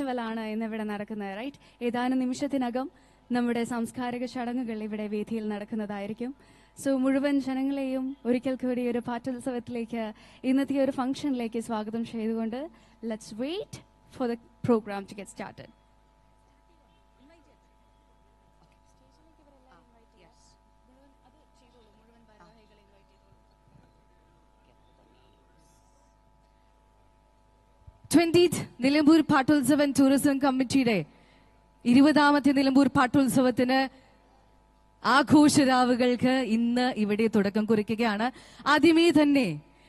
Festival ആണ് ഇന്നിവിടെ നടക്കുന്നത് റൈറ്റ് ഏതാനും നിമിഷത്തിനകം നമ്മുടെ സാംസ്കാരിക ചടങ്ങുകൾ ഇവിടെ വേദിയിൽ നടക്കുന്നതായിരിക്കും. സോ മുഴുവൻ ജനങ്ങളെയും ഒരിക്കൽ കൂടി ഒരു പാട്ടുത്സവത്തിലേക്ക് ഇന്നത്തെ ഒരു ഫംഗ്ഷനിലേക്ക് സ്വാഗതം ചെയ്തുകൊണ്ട് let's wait for the programme to get started twentieth Nilambur Pattulsavam tourism കമ്മിറ്റിയുടെ ഇരുപതാമത്തെ നിലമ്പൂർ പാട്ടോത്സവത്തിന് ആഘോഷരാവുകൾക്ക് ഇന്ന് ഇവിടെ തുടക്കം കുറിക്കുകയാണ്. ആദ്യമേ തന്നെ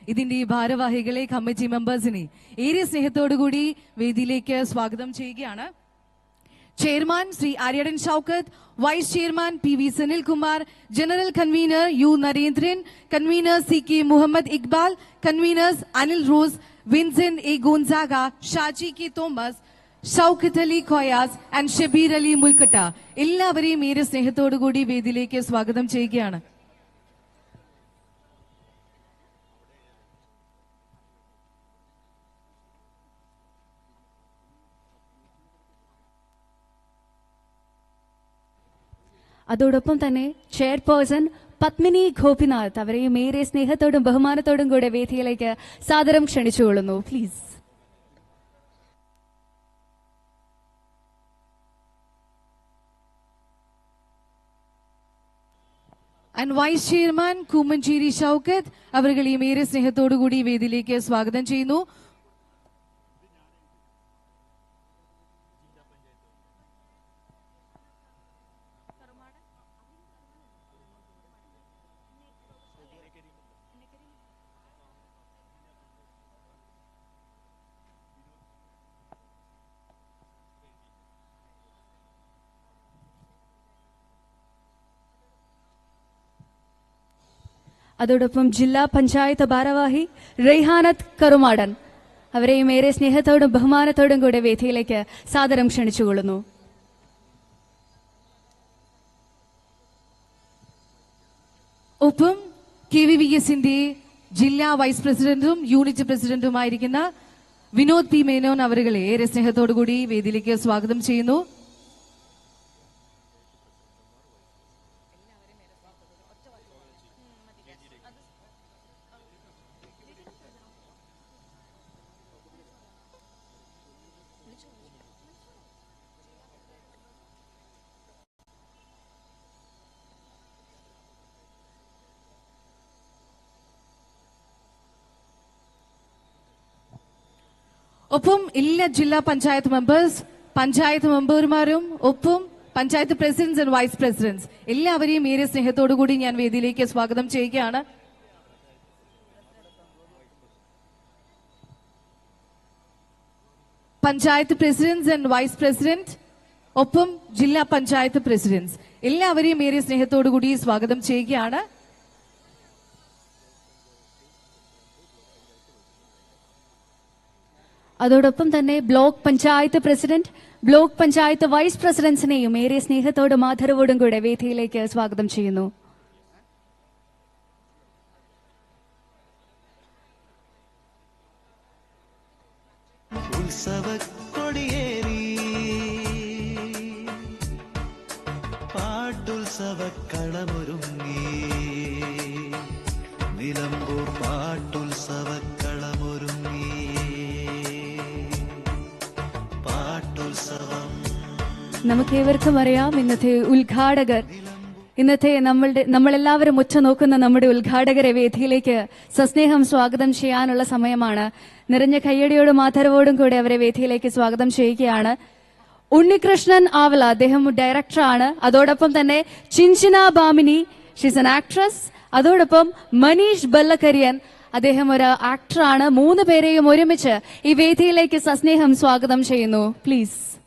ഇതിന്റെ ഈ ഭാരവാഹികളെ കമ്മിറ്റി മെമ്പേഴ്സിനെ ഏറെ സ്നേഹത്തോടുകൂടി വേദിയിലേക്ക് സ്വാഗതം ചെയ്യുകയാണ്. Chairman Shri Aryadan Shoukath vice chairman P V Sunilkumar general convener U Narendran convener C K Muhammad Iqbal conveners Anil Rose Vincent A Gonzaga Shaji K Thomas Shoukath Ali Khoyas and Shabeer Ali Mulkatta എല്ലാവരെയും ഏറെ സ്നേഹത്തോടുകൂടി വേദിയിലേക്ക് സ്വാഗതം ചെയ്യുകയാണ്. അതോടൊപ്പം തന്നെ chairperson Padmini Gopinath അവരെയും ഏറെ സ്നേഹത്തോടും ബഹുമാനത്തോടും കൂടെ വേദിയിലേക്ക് സാദരം ക്ഷണിച്ചുകൊള്ളുന്നു. Please and vice chairman Kummancheri Shoukath അവരുകളെയും ഏറെ സ്നേഹത്തോടുകൂടി വേദിയിലേക്ക് സ്വാഗതം ചെയ്യുന്നു. അതോടൊപ്പം ജില്ലാ പഞ്ചായത്ത് ഭാരവാഹി റെയ്ഹാനത്ത് കറുമാടൻ അവരെയും ഏറെ സ്നേഹത്തോടും ബഹുമാനത്തോടും കൂടെ വേദിയിലേക്ക് സാദരം ക്ഷണിച്ചുകൊള്ളുന്നു. ഒപ്പം കെ വി വി എസിന്റെ ജില്ലാ വൈസ് പ്രസിഡന്റും യൂണിറ്റ് പ്രസിഡന്റുമായിരിക്കുന്ന വിനോദ് പി മേനോൻ അവരുകളെ ഏറെ സ്നേഹത്തോടുകൂടി വേദിയിലേക്ക് സ്വാഗതം ചെയ്യുന്നു. ഒപ്പം എല്ലാ ജില്ലാ പഞ്ചായത്ത് മെമ്പേഴ്സ് പഞ്ചായത്ത് മെമ്പർമാരും ഒപ്പം panchayat presidents and vice presidents എല്ലാവരെയും ഏറെ സ്നേഹത്തോടുകൂടി ഞാൻ വേദിയിലേക്ക് സ്വാഗതം ചെയ്യുകയാണ്. Panchayat presidents and vice president ഒപ്പം ജില്ലാ പഞ്ചായത്ത് പ്രസിഡന്റ്സ് എല്ലാവരെയും ഏറെ സ്നേഹത്തോടുകൂടി സ്വാഗതം ചെയ്യുകയാണ്. അതോടൊപ്പം തന്നെ block panchayat president block panchayat vice പ്രസിഡന്റ്സിനെയും ഏറെ സ്നേഹത്തോടും ആദരവോടും കൂടെ വേദിയിലേക്ക് സ്വാഗതം ചെയ്യുന്നു. ഉത്സവക്കൊടിയേറി. പാട്ടുത്സവക്കളമൊരുങ്ങി നമുക്ക് ഏവർക്കും അറിയാം ഇന്നത്തെ ഉദ്ഘാടകർ. ഇന്നത്തെ നമ്മളുടെ നമ്മളെല്ലാവരും ഉച്ചനോക്കുന്ന നമ്മുടെ ഉദ്ഘാടകരെ വേദിയിലേക്ക് സസ്നേഹം സ്വാഗതം ചെയ്യാനുള്ള സമയമാണ്. നിറഞ്ഞ കയ്യടിയോടും ആദരവോടും കൂടി അവരെ വേദിയിലേക്ക് സ്വാഗതം ചെയ്യുകയാണ്. ഉണ്ണികൃഷ്ണൻ ആവല അദ്ദേഹം ഡയറക്ടറാണ്. അതോടൊപ്പം തന്നെ Chinchina Bamini she's an actress അതോടൊപ്പം മനീഷ് ബല്ലക്കരിയൻ അദ്ദേഹം ഒരു ആക്ടറാണ് മൂന്ന് പേരെയും ഒരുമിച്ച് ഈ വേദിയിലേക്ക് സസ്നേഹം സ്വാഗതം ചെയ്യുന്നു. പ്ലീസ്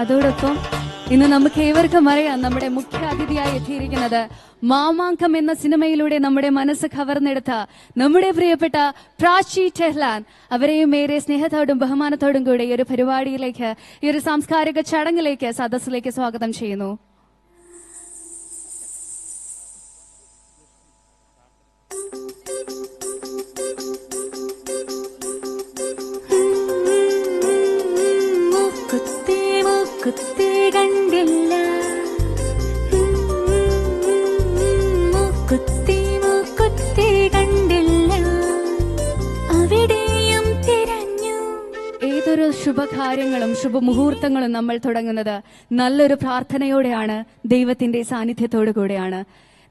അതോടൊപ്പം ഇന്ന് നമുക്ക് ഏവർക്കും അറിയാം നമ്മുടെ മുഖ്യ അതിഥിയായി എത്തിയിരിക്കുന്നത് മാമാങ്കം എന്ന സിനിമയിലൂടെ നമ്മുടെ മനസ്സ് കവർന്നെടുത്ത നമ്മുടെ പ്രിയപ്പെട്ട പ്രാചി ടെഹ്ലാൻ. അവരെയും ഏറെ സ്നേഹത്തോടും ബഹുമാനത്തോടും കൂടി ഈ ഒരു പരിപാടിയിലേക്ക് ഈ ഒരു സാംസ്കാരിക ചടങ്ങിലേക്ക് സദസ്സിലേക്ക് സ്വാഗതം ചെയ്യുന്നു. ശുഭകാര്യങ്ങളും ശുഭമുഹൂർത്തങ്ങളും നമ്മൾ തുടങ്ങുന്നത് നല്ലൊരു പ്രാർത്ഥനയോടെയാണ് ദൈവത്തിന്റെ സാന്നിധ്യത്തോടു കൂടെയാണ്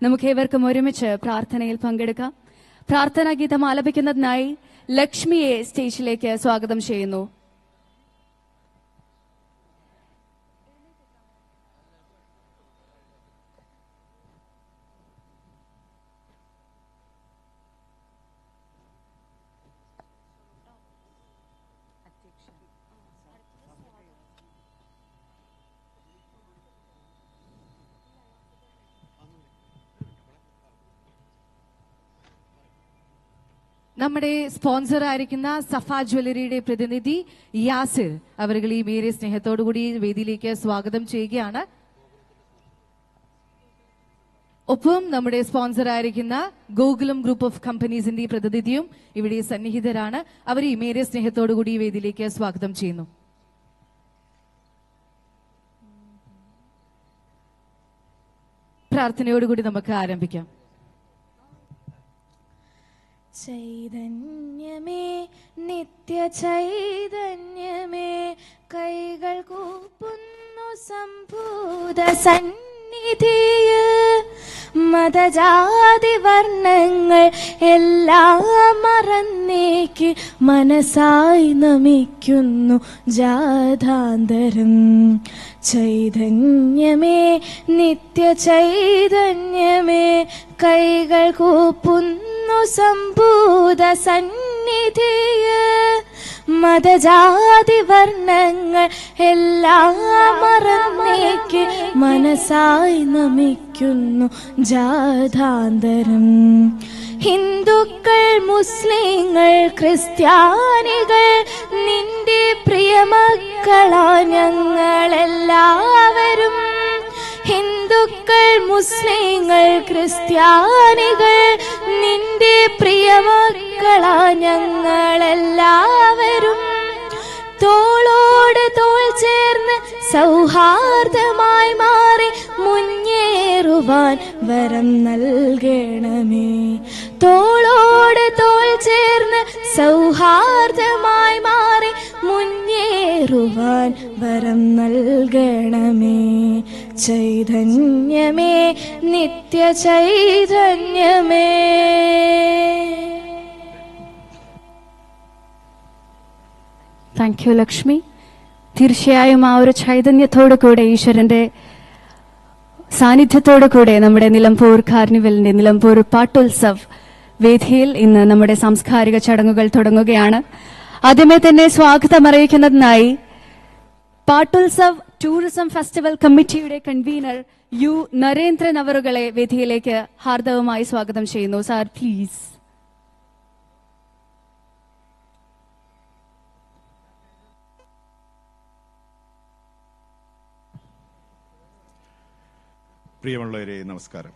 നമുക്ക് ഏവർക്കും ഒരുമിച്ച് പ്രാർത്ഥനയിൽ പങ്കെടുക്കാം. പ്രാർത്ഥനാ ഗീതം ആലപിക്കുന്നതിനായി ലക്ഷ്മിയെ സ്റ്റേജിലേക്ക് സ്വാഗതം ചെയ്യുന്നു. നമ്മുടെ സ്പോൺസർ ആയിരിക്കുന്ന സഫ ജ്വല്ലറിയുടെ പ്രതിനിധി യാസിർ അവരുകൾ ഈ മേരെ സ്നേഹത്തോടു കൂടി വേദിയിലേക്ക് സ്വാഗതം ചെയ്യുകയാണ്. ഒപ്പം നമ്മുടെ സ്പോൺസർ ആയിരിക്കുന്ന ഗോകുലം ഗ്രൂപ്പ് ഓഫ് കമ്പനീസിന്റെ പ്രതിനിധിയും ഇവിടെ സന്നിഹിതരാണ്. അവർ ഈ മേരെ സ്നേഹത്തോടു കൂടി വേദിയിലേക്ക് സ്വാഗതം ചെയ്യുന്നു. പ്രാർത്ഥനയോടുകൂടി നമുക്ക് ആരംഭിക്കാം. ചൈതന്യമേ നിത്യ ചൈതന്യമേ കൈകൾ കൂപ്പുന്നു സംഭൂത സന്നിധിയ മതജാതി വർണങ്ങൾ എല്ലാം മറന്നേക്ക് മനസ്സായി നമിക്കുന്നു ജാഥാന്തരം ചൈതന്യമേ നിത്യ ചൈതന്യമേ കൈകൾ കൂപ്പുന്നു സംഭൂത സന്നിധിയ മതജാതി വർണങ്ങൾ എല്ലാം മറന്നേക്ക് മനസ്സായി നമിക്കുന്നു ജാഥാന്തരം ഹിന്ദുക്കൾ മുസ്ലിങ്ങൾ ക്രിസ്ത്യാനികൾ നിന്റെ പ്രിയമക്കളാ ഞങ്ങളെല്ലാവരും. ഹിന്ദുക്കൾ മുസ്ലിങ്ങൾ ക്രിസ്ത്യാനികൾ നിന്റെ പ്രിയമക്കളാ ഞങ്ങളെല്ലാവരും. തോളോട് തോൾ ചേർന്ന് സൗഹാർദ്ദമായി മാറി മുന്നേറുവാൻ വരം നൽകണമേ. തോളോട് തോൾ ചേർന്ന് സൗഹാർദ്ദമായി മാറി മുന്നേറുവാൻ വരം നൽകണമേ. ചൈതന്യമേ നിത്യ ചൈതന്യമേ താങ്ക് യു ലക്ഷ്മി തീർച്ചയായും ആ ഒരു ചൈതന്യത്തോടു കൂടെ ഈശ്വരന്റെ സാന്നിധ്യത്തോടു കൂടെ നമ്മുടെ നിലമ്പൂർ കാർണിവലിന്റെ നിലമ്പൂർ പാട്ടുത്സവ് വേദിയിൽ ഇന്ന് നമ്മുടെ സാംസ്കാരിക ചടങ്ങുകൾ തുടങ്ങുകയാണ്. ആദ്യമേ തന്നെ സ്വാഗതം അറിയിക്കുന്നതിനായി പാട്ടുത്സവ് ടൂറിസം ഫെസ്റ്റിവൽ കമ്മിറ്റിയുടെ കൺവീനർ യു നരേന്ദ്രൻ അവറുകളെ വേദിയിലേക്ക് ഹാർദവമായി സ്വാഗതം ചെയ്യുന്നു. സാർ പ്ലീസ് പ്രിയമുള്ളവരെ നമസ്കാരം.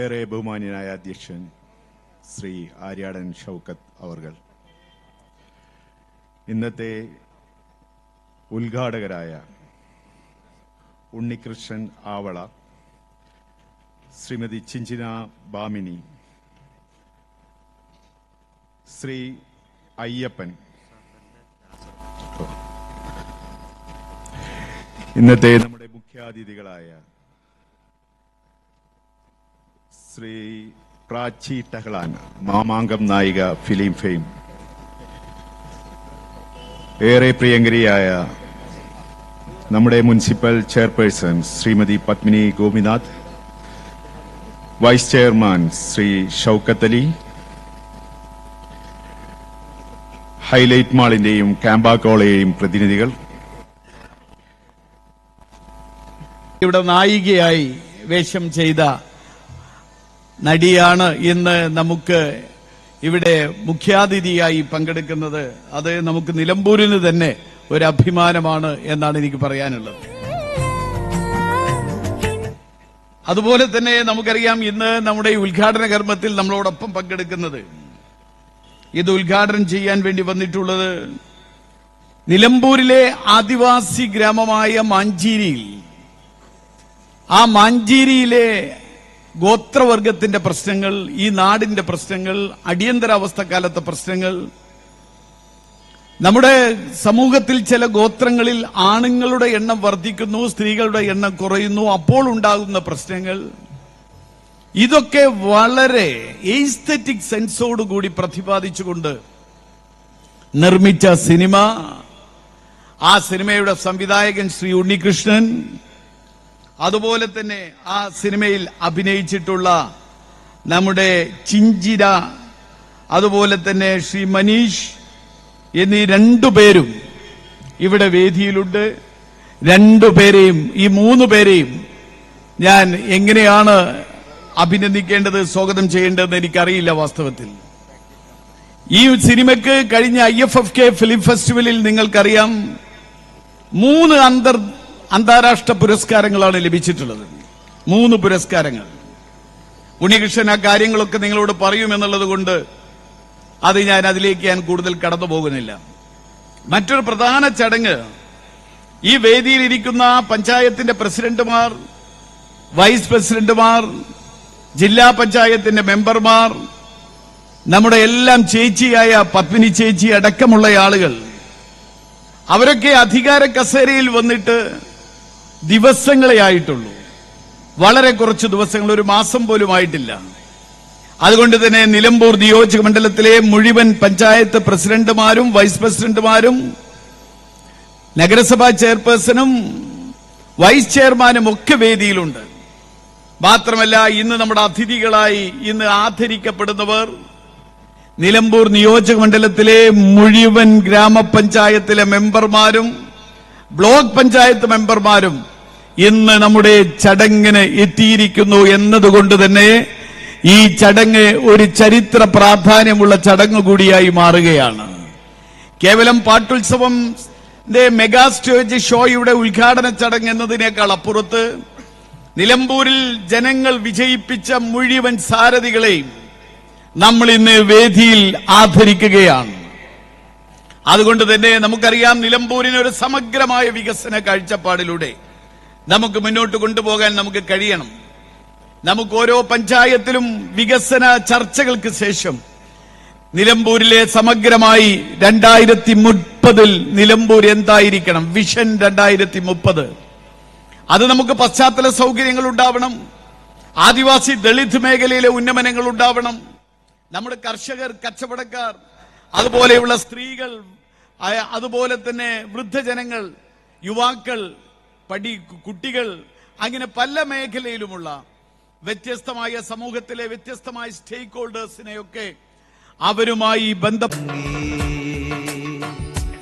ഏറെ ബഹുമാന്യനായ അധ്യക്ഷൻ ശ്രീ ആര്യാടൻ ഷൗക്കത്ത് അവർ ഇന്നത്തെ ഉദ്ഘാടകരായ ഉണ്ണികൃഷ്ണൻ ആവള ശ്രീമതി ചിഞ്ചിന ബാമിനി ശ്രീ അയ്യപ്പൻ. ഇന്നത്തെ നമ്മുടെ മുഖ്യാതിഥികളായ ശ്രീ പ്രാച്ചി ടഹ്ലാൻ മാമാങ്കം നായിക ഫിലിം ഫെയിം ഏറെ പ്രിയങ്കരിയായ നമ്മുടെ municipal chairperson Shrimati Padmini Gopinath vice chairman Shri Shoukath Ali Highlight മാളിന്റെയും ക്യാമ്പാക്കോളെയും പ്രതിനിധികൾ. ഇവിടെ നായികയായി വേഷം ചെയ്ത നടിയാണ് ഇന്ന് നമുക്ക് ഇവിടെ മുഖ്യാതിഥിയായി പങ്കെടുക്കുന്നത് അത് നമുക്ക് നിലമ്പൂരിന് തന്നെ ഒരു അഭിമാനമാണ് എന്നാണ് എനിക്ക് പറയാനുള്ളത്. അതുപോലെ തന്നെ നമുക്കറിയാം ഇന്ന് നമ്മുടെ ഈ ഉദ്ഘാടന കർമ്മത്തിൽ നമ്മളോടൊപ്പം പങ്കെടുക്കുന്നത് ഇത് ഉദ്ഘാടനം ചെയ്യാൻ വേണ്ടി വന്നിട്ടുള്ളത് നിലമ്പൂരിലെ ആദിവാസി ഗ്രാമമായ മാഞ്ചേരിയിൽ. ആ മാഞ്ചേരിയിലെ ഗോത്രവർഗത്തിന്റെ പ്രശ്നങ്ങൾ ഈ നാടിന്റെ പ്രശ്നങ്ങൾ അടിയന്തരാവസ്ഥ കാലത്തെ പ്രശ്നങ്ങൾ. നമ്മുടെ സമൂഹത്തിൽ ചില ഗോത്രങ്ങളിൽ ആണുങ്ങളുടെ എണ്ണം വർദ്ധിക്കുന്നു സ്ത്രീകളുടെ എണ്ണം കുറയുന്നു അപ്പോൾ ഉണ്ടാകുന്ന പ്രശ്നങ്ങൾ. ഇതൊക്കെ വളരെ എയ്സ്തറ്റിക് സെൻസോടുകൂടി പ്രതിപാദിച്ചുകൊണ്ട് നിർമ്മിച്ച സിനിമ. ആ സിനിമയുടെ സംവിധായകൻ ശ്രീ ഉണ്ണികൃഷ്ണൻ അതുപോലെ തന്നെ ആ സിനിമയിൽ അഭിനയിച്ചിട്ടുള്ള നമ്മുടെ ചിഞ്ചിര അതുപോലെ തന്നെ ശ്രീ മനീഷ് എന്നീ രണ്ടുപേരും ഇവിടെ വേദിയിലുണ്ട്. രണ്ടുപേരെയും ഈ മൂന്ന് പേരെയും ഞാൻ എങ്ങനെയാണ് അഭിനന്ദിക്കേണ്ടത് സ്വാഗതം ചെയ്യേണ്ടതെന്ന് എനിക്കറിയില്ല വാസ്തവത്തിൽ. ഈ സിനിമയ്ക്ക് കഴിഞ്ഞ I F F K film ഫെസ്റ്റിവലിൽ നിങ്ങൾക്കറിയാം മൂന്ന് അന്തർ അന്താരാഷ്ട്ര പുരസ്കാരങ്ങളാണ് ലഭിച്ചിട്ടുള്ളത്. മൂന്ന് പുരസ്കാരങ്ങൾ. ഉണ്ണികൃഷ്ണൻ ആ കാര്യങ്ങളൊക്കെ നിങ്ങളോട് പറയുമെന്നുള്ളത് കൊണ്ട് അത് ഞാൻ അതിലേക്ക് ഞാൻ കൂടുതൽ കടന്നു പോകുന്നില്ല. മറ്റൊരു പ്രധാന ചടങ്ങ് ഈ വേദിയിൽ ഇരിക്കുന്ന പഞ്ചായത്തിന്റെ പ്രസിഡന്റുമാർ വൈസ് പ്രസിഡന്റുമാർ ജില്ലാ പഞ്ചായത്തിന്റെ മെമ്പർമാർ നമ്മുടെ എല്ലാം ചേച്ചിയായ പത്മിനി ചേച്ചി അടക്കമുള്ള ആളുകൾ അവരൊക്കെ അധികാര കസേരയിൽ വന്നിട്ട് ദിവസങ്ങളെ ആയിട്ടുള്ളൂ. വളരെ കുറച്ച് ദിവസങ്ങൾ ഒരു മാസം പോലും ആയിട്ടില്ല. അതുകൊണ്ട് തന്നെ നിലമ്പൂർ നിയോജക മണ്ഡലത്തിലെ മുഴുവൻ പഞ്ചായത്ത് പ്രസിഡന്റുമാരും വൈസ് പ്രസിഡന്റുമാരും നഗരസഭാ ചെയർപേഴ്സണും വൈസ് ചെയർമാനും ഒക്കെ വേദിയിലുണ്ട്. മാത്രമല്ല ഇന്ന് നമ്മുടെ അതിഥികളായി ഇന്ന് ആദരിക്കപ്പെടുന്നവർ നിലമ്പൂർ നിയോജക മണ്ഡലത്തിലെ മുഴുവൻ ഗ്രാമപഞ്ചായത്തിലെ മെമ്പർമാരും ബ്ലോക്ക് പഞ്ചായത്ത് മെമ്പർമാരും ഇന്ന് നമ്മുടെ ചടങ്ങിന് എത്തിയിരിക്കുന്നു എന്നതുകൊണ്ട് തന്നെ ഈ ചടങ്ങ് ഒരു ചരിത്ര പ്രാധാന്യമുള്ള ചടങ്ങ് കൂടിയായി മാറുകയാണ്. കേവലം പാട്ടുത്സവം മെഗാ സ്റ്റേജ് ഷോയുടെ ഉദ്ഘാടന ചടങ്ങ് എന്നതിനേക്കാൾ അപ്പുറത്ത് നിലമ്പൂരിൽ ജനങ്ങൾ വിജയിപ്പിച്ച മുഴുവൻ സാരഥികളെയും നമ്മൾ ഇന്ന് വേദിയിൽ ആദരിക്കുകയാണ്. അതുകൊണ്ട് തന്നെ നമുക്കറിയാം നിലമ്പൂരിന് ഒരു സമഗ്രമായ വികസന കാഴ്ചപ്പാടിലൂടെ നമുക്ക് മുന്നോട്ട് കൊണ്ടുപോകാൻ നമുക്ക് കഴിയണം. നമുക്ക് ഓരോ പഞ്ചായത്തിലും വികസന ചർച്ചകൾക്ക് ശേഷം നിലമ്പൂരിലെ സമഗ്രമായി രണ്ടായിരത്തി മുപ്പതിൽ നിലമ്പൂർ എന്തായിരിക്കണം? വിഷൻ രണ്ടായിരത്തി മുപ്പത് അത് നമുക്ക് പശ്ചാത്തല സൗകര്യങ്ങൾ ഉണ്ടാവണം. ആദിവാസി ദളിത് മേഖലയിലെ ഉന്നമനങ്ങൾ ഉണ്ടാവണം. നമ്മുടെ കർഷകർ കച്ചവടക്കാർ അതുപോലെയുള്ള സ്ത്രീകൾ അതുപോലെ തന്നെ വൃദ്ധജനങ്ങൾ യുവാക്കൾ പടി കുട്ടികൾ അങ്ങനെ പല മേഖലയിലുമുള്ള വ്യത്യസ്തമായ സമൂഹത്തിലെ വ്യത്യസ്തമായ സ്റ്റേക്ക് ഹോൾഡേഴ്സിനെയൊക്കെ അവരുമായി ബന്ധ